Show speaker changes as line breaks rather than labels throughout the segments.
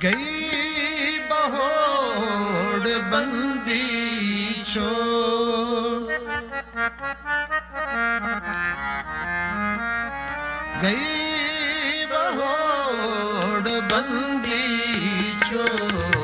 ગઈ બહોડ બંદી છો ગઈ બહોડ બંદી છો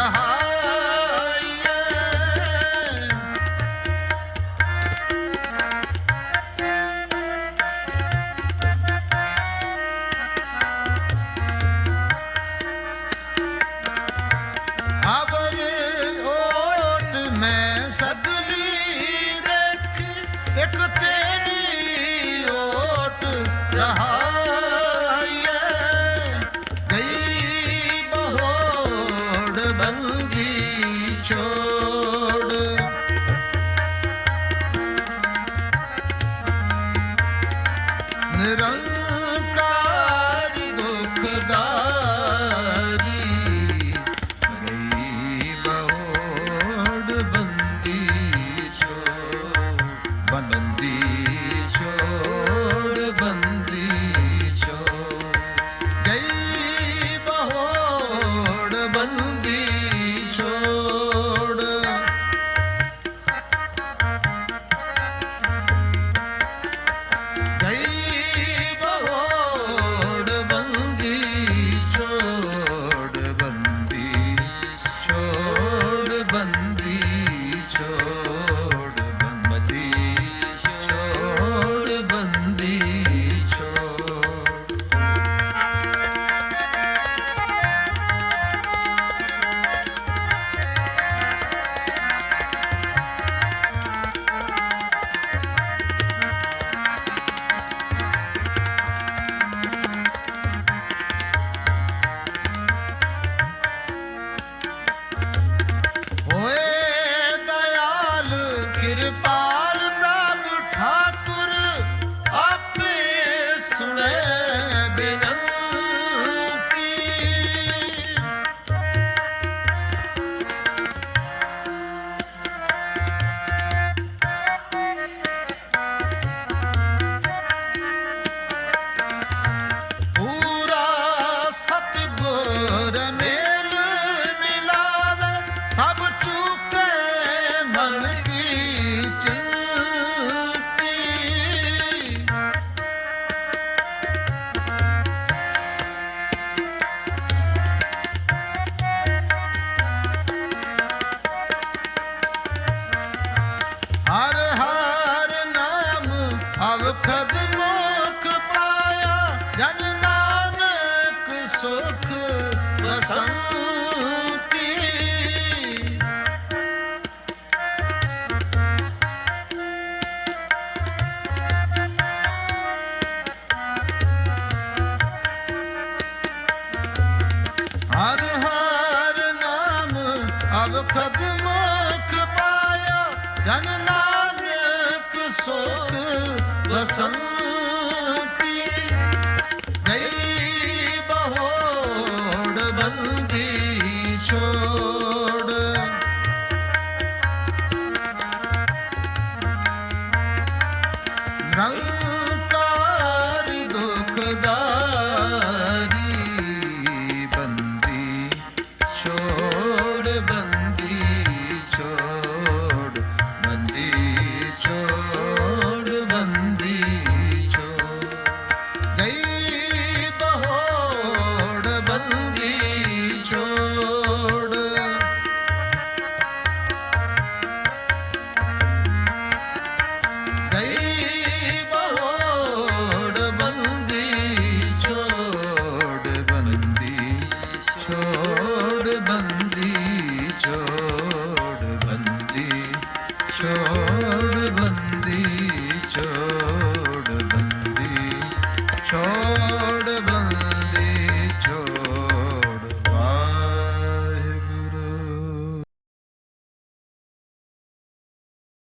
रहा ਖਦ ਮੋਖ ਪਾਇਆ, ਜਨ ਨਾਨਕ ਸੁਖ ਬਸੰਤੀ। ਹਰ ਹਰ ਨਾਮ ਅਵ ਖਦ ਮੋਖ ਪਾਇਆ, ਜਨ ਨਾਨਕ ਸੁਖ વસંત